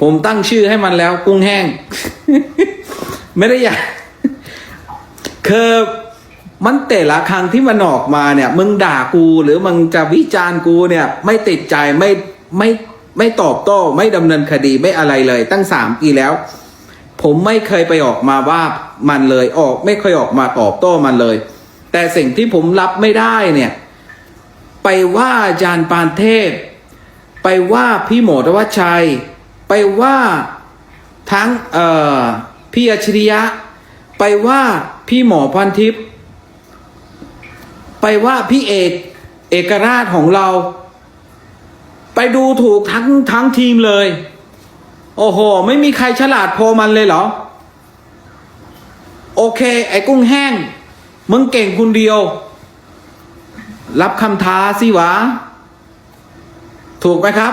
ผมตั้งชื่อให้มันแล้ว กุ้งแห้ง ไม่ได้อยากคือมันแต่ละครั้งที่มันออกมาเนี่ย มึงด่ากูหรือมึงจะวิจารณ์กูเนี่ย ไม่ติดใจไม่ไม่ไม่ตอบโต้ ไม่ดำเนินคดีไม่อะไรเลย ตั้งสามปีแล้ว ผมไม่เคยไปออกมาว่ามันเลยออก ไม่เคยออกมาตอบโต้มันเลย แต่สิ่งที่ผมรับไม่ได้เนี่ย ไปว่าอาจารย์ปานเทพ ไปว่าพี่หมอธวัชชัย ไปว่าทั้งเอ่อพี่อัจฉริยะ ไปว่าพี่หมอพันทิพย์ไปว่าพี่เอกเอกราชของเรา ไปดูถูกทั้งทั้งทีมเลย โอ้โห ไม่มีใครฉลาดพอมันเลยเหรอ โอเค ไอ้กุ้งแห้ง มึงเก่งคนเดียว รับคำท้าสิวะ ถูกไหมครับ